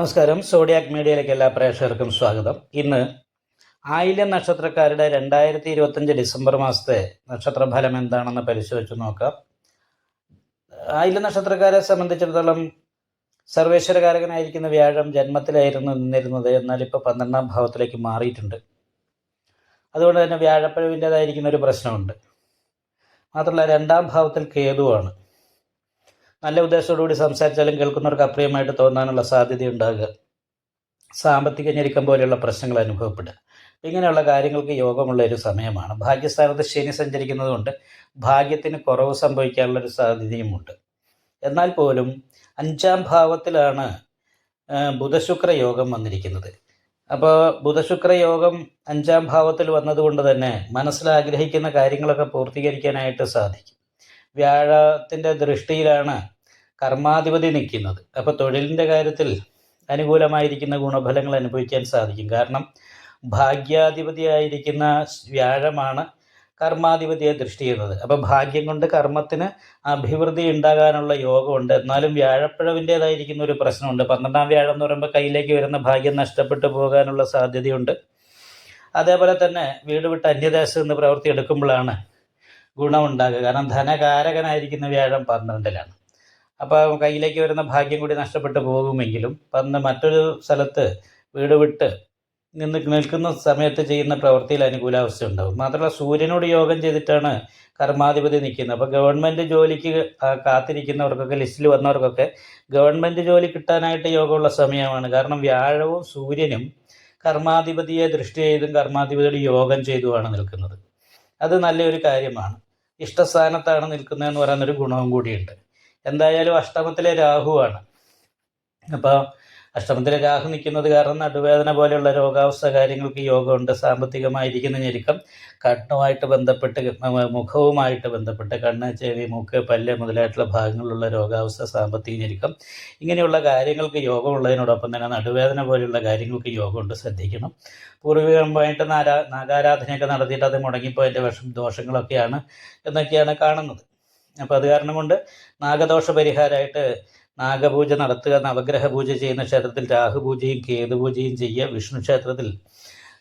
നമസ്കാരം. സോഡിയാക് മീഡിയയിലേക്ക് എല്ലാ പ്രേക്ഷകർക്കും സ്വാഗതം. ഇന്ന് ആയില്യം നക്ഷത്രക്കാരുടെ രണ്ടായിരത്തി ഇരുപത്തഞ്ച് ഡിസംബർ മാസത്തെ നക്ഷത്രഫലം എന്താണെന്ന് പരിശോധിച്ച് നോക്കാം. ആയില്യം നക്ഷത്രക്കാരെ സംബന്ധിച്ചിടത്തോളം സർവേശ്വരകാരകനായിരിക്കുന്ന വ്യാഴം ജന്മത്തിലായിരുന്നു നിന്നിരുന്നത്. എന്നാൽ ഇപ്പോൾ പന്ത്രണ്ടാം ഭാവത്തിലേക്ക് മാറിയിട്ടുണ്ട്. അതുകൊണ്ട് തന്നെ വ്യാഴപ്പഴവിന്റെതായിരിക്കുന്ന ഒരു പ്രശ്നമുണ്ട്. മാത്രമല്ല രണ്ടാം ഭാവത്തിൽ കേതുവാണ്. നല്ല ഉദ്ദേശത്തോടുകൂടി സംസാരിച്ചാലും കേൾക്കുന്നവർക്ക് അപ്രിയമായിട്ട് തോന്നാനുള്ള സാധ്യത ഉണ്ടാകുക സാമ്പത്തിക ഞെരുക്കം പോലെയുള്ള പ്രശ്നങ്ങൾ അനുഭവപ്പെടുക. ഇങ്ങനെയുള്ള കാര്യങ്ങൾക്ക് യോഗമുള്ള ഒരു സമയമാണ്. ഭാഗ്യസ്ഥാനത്ത് ശനി സഞ്ചരിക്കുന്നതുകൊണ്ട് ഭാഗ്യത്തിന് കുറവ് സംഭവിക്കാനുള്ള ഒരു സാധ്യതയുമുണ്ട്. എന്നാൽ പോലും അഞ്ചാം ഭാവത്തിലാണ് ബുധശുക്ര യോഗം വന്നിരിക്കുന്നത്. അപ്പോൾ ബുധശുക്ര യോഗം അഞ്ചാം ഭാവത്തിൽ വന്നതുകൊണ്ട് തന്നെ മനസ്സിൽ ആഗ്രഹിക്കുന്ന കാര്യങ്ങളൊക്കെ പൂർത്തീകരിക്കാനായിട്ട് സാധിക്കും. വ്യാഴത്തിന്റെ ദൃഷ്ടിയിലാണ് കർമാധിപതി നിൽക്കുന്നത്. അപ്പോൾ തൊഴിലിന്റെ കാര്യത്തിൽ അനുകൂലമായിരിക്കുന്ന ഗുണഫലങ്ങൾ അനുഭവിക്കാൻ സാധിക്കും. കാരണം ഭാഗ്യാധിപതിയായിരിക്കുന്ന വ്യാഴമാണ് കർമാധിപതിയെ ദൃഷ്ടി ചെയ്യുന്നത്. അപ്പോൾ ഭാഗ്യം കൊണ്ട് കർമ്മത്തിന് അഭിവൃദ്ധി ഉണ്ടാകാനുള്ള യോഗമുണ്ട്. എന്നാലും വ്യാഴപ്പിഴവിന്റേതായിരിക്കുന്ന ഒരു പ്രശ്നമുണ്ട്. പന്ത്രണ്ടാം വ്യാഴം എന്ന് പറയുമ്പോൾ കയ്യിലേക്ക് വരുന്ന ഭാഗ്യം നഷ്ടപ്പെട്ടു പോകാനുള്ള സാധ്യതയുണ്ട്. അതേപോലെ തന്നെ വീട് വിട്ട് അന്യദേശത്ത് നിന്ന് പ്രവൃത്തി എടുക്കുമ്പോഴാണ് ഗുണമുണ്ടാകുക. കാരണം ധനകാരകനായിരിക്കുന്ന വ്യാഴം പന്ത്രണ്ടിലാണ്. അപ്പോൾ കയ്യിലേക്ക് വരുന്ന ഭാഗ്യം കൂടി നഷ്ടപ്പെട്ടു പോകുമെങ്കിലും പന്ത് മറ്റൊരു സ്ഥലത്ത് വീട് വിട്ട് നിന്ന് നിൽക്കുന്ന സമയത്ത് ചെയ്യുന്ന പ്രവൃത്തിയിൽ അനുകൂലാവസ്ഥ ഉണ്ടാകും. മാത്രമല്ല സൂര്യനോട് യോഗം ചെയ്തിട്ടാണ് കർമാധിപതി നിൽക്കുന്നത്. അപ്പോൾ ഗവൺമെന്റ് ജോലിക്ക് കാത്തിരിക്കുന്നവർക്കൊക്കെ ലിസ്റ്റിൽ വന്നവർക്കൊക്കെ ഗവൺമെന്റ് ജോലി കിട്ടാനായിട്ട് യോഗമുള്ള സമയമാണ്. കാരണം വ്യാഴവും സൂര്യനും കർമാധിപതിയെ ദൃഷ്ടി ചെയ്തും കർമാധിപതിയുടെ യോഗം ചെയ്തുമാണ് നിൽക്കുന്നത്. അത് നല്ലൊരു കാര്യമാണ്. ഇഷ്ടസ്ഥാനത്താണ് നിൽക്കുന്നതെന്ന് പറയുന്നൊരു ഗുണവും കൂടിയുണ്ട്. എന്തായാലും അഷ്ടമത്തിലെ രാഹുവാണ്. അപ്പോൾ അഷ്ടമത്തിലെ രാഹു നിൽക്കുന്നത് കാരണം നടുവേദന പോലെയുള്ള രോഗാവസ്ഥ കാര്യങ്ങൾക്ക് യോഗമുണ്ട്. സാമ്പത്തികമായിരിക്കുന്ന ഞെരുക്കം കണ്ണുമായിട്ട് ബന്ധപ്പെട്ട് മുഖവുമായിട്ട് ബന്ധപ്പെട്ട് കണ്ണ് ചെവി മൂക്ക് പല്ല് മുതലായിട്ടുള്ള ഭാഗങ്ങളിലുള്ള രോഗാവസ്ഥ സാമ്പത്തിക ഞെരുക്കം ഇങ്ങനെയുള്ള കാര്യങ്ങൾക്ക് യോഗമുള്ളതിനോടൊപ്പം തന്നെ നടുവേദന പോലെയുള്ള കാര്യങ്ങൾക്ക് യോഗമുണ്ട്. ശ്രദ്ധിക്കണം. പൂർവികമായിട്ട് നാരാ നാഗാരാധനയൊക്കെ നടത്തിയിട്ട് അത് മുടങ്ങിപ്പോയതിന്റെ വിഷം ദോഷങ്ങളൊക്കെയാണ് എന്നൊക്കെയാണ് കാണുന്നത്. അപ്പോൾ അത് കാരണം കൊണ്ട് നാഗദോഷ പരിഹാരമായിട്ട് നാഗപൂജ നടത്തുക നവഗ്രഹ പൂജ ചെയ്യുന്ന ക്ഷേത്രത്തിൽ രാഹുപൂജയും കേതുപൂജയും ചെയ്യുക വിഷ്ണു ക്ഷേത്രത്തിൽ.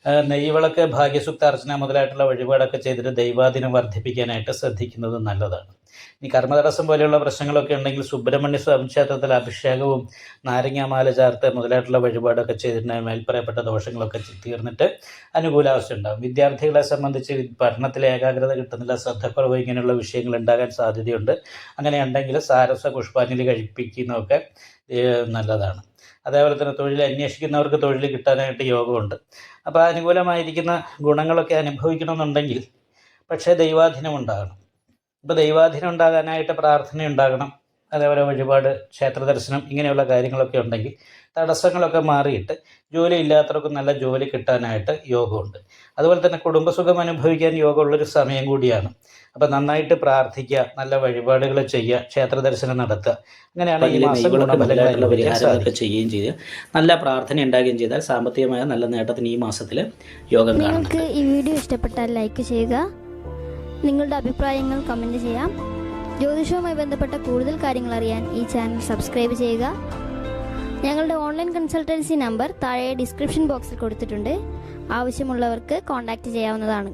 ആ, നെയ്വിളക്ക് ഭാഗ്യസുക്ത അർച്ചന മുതലായിട്ടുള്ള വഴിപാടൊക്കെ ചെയ്തിട്ട് ദൈവാദിനം വർദ്ധിപ്പിക്കാനായിട്ട് ശ്രദ്ധിക്കുന്നത് നല്ലതാണ്. ഇനി കർമ്മതടസ്സം പോലെയുള്ള പ്രശ്നങ്ങളൊക്കെ ഉണ്ടെങ്കിൽ സുബ്രഹ്മണ്യ സ്വാമി ക്ഷേത്രത്തിൽ അഭിഷേകവും നാരങ്ങാമാല ചേർത്ത് മുതലായിട്ടുള്ള വഴിപാടൊക്കെ ചെയ്തിട്ടുണ്ടെങ്കിൽ മേൽപ്പറയപ്പെട്ട ദോഷങ്ങളൊക്കെ തീർന്നിട്ട് അനുകൂലാവസ്ഥ ഉണ്ടാകും. വിദ്യാർത്ഥികളെ സംബന്ധിച്ച് പഠനത്തിൽ ഏകാഗ്രത കിട്ടുന്നില്ല ശ്രദ്ധക്കുറവ് ഇങ്ങനെയുള്ള വിഷയങ്ങൾ ഉണ്ടാകാൻ സാധ്യതയുണ്ട്. അങ്ങനെ ഉണ്ടെങ്കിൽ സാരസ പുഷ്പാഞ്ജലി കഴിപ്പിക്കുന്നതൊക്കെ നല്ലതാണ്. അതേപോലെ തന്നെ തൊഴിൽ അന്വേഷിക്കുന്നവർക്ക് തൊഴിൽ കിട്ടാനായിട്ട് യോഗമുണ്ട്. അപ്പോൾ അനുകൂലമായിരിക്കുന്ന ഗുണങ്ങളൊക്കെ അനുഭവിക്കണമെന്നുണ്ടെങ്കിൽ പക്ഷേ ദൈവാധീനം ഉണ്ടാകണം. ഇപ്പോൾ ദൈവാധീനം ഉണ്ടാകാനായിട്ട് പ്രാർത്ഥന ഉണ്ടാകണം. അതേപോലെ വഴിപാട് ക്ഷേത്ര ദർശനം ഇങ്ങനെയുള്ള കാര്യങ്ങളൊക്കെ ഉണ്ടെങ്കിൽ തടസ്സങ്ങളൊക്കെ മാറിയിട്ട് ജോലി ഇല്ലാത്തവർക്ക് നല്ല ജോലി കിട്ടാനായിട്ട് യോഗമുണ്ട്. അതുപോലെ തന്നെ കുടുംബസുഖം അനുഭവിക്കാൻ യോഗമുള്ളൊരു സമയം കൂടിയാണ്. അപ്പോൾ നന്നായിട്ട് പ്രാർത്ഥിക്കുക നല്ല വഴിപാടുകൾ ചെയ്യുക ക്ഷേത്ര ദർശനം നടത്തുക. അങ്ങനെയാണ് ചെയ്യുകയും ചെയ്ത് നല്ല പ്രാർത്ഥന ഉണ്ടാകുകയും ചെയ്താൽ സാമ്പത്തികമായ നല്ല നേട്ടത്തിന് ഈ മാസത്തിൽ യോഗം നിങ്ങൾക്ക് ഈ വീഡിയോ ഇഷ്ടപ്പെട്ടാൽ ലൈക്ക് ചെയ്യുക. നിങ്ങളുടെ അഭിപ്രായങ്ങൾ കമന്റ് ചെയ്യാം. ജ്യോതിഷവുമായി ബന്ധപ്പെട്ട കൂടുതൽ കാര്യങ്ങൾ അറിയാൻ ഈ ചാനൽ സബ്സ്ക്രൈബ് ചെയ്യുക. ഞങ്ങളുടെ ഓൺലൈൻ കൺസൾട്ടൻസി നമ്പർ താഴെ ഡിസ്ക്രിപ്ഷൻ ബോക്സിൽ കൊടുത്തിട്ടുണ്ട്. ആവശ്യമുള്ളവർക്ക് കോൺടാക്റ്റ് ചെയ്യാവുന്നതാണ്.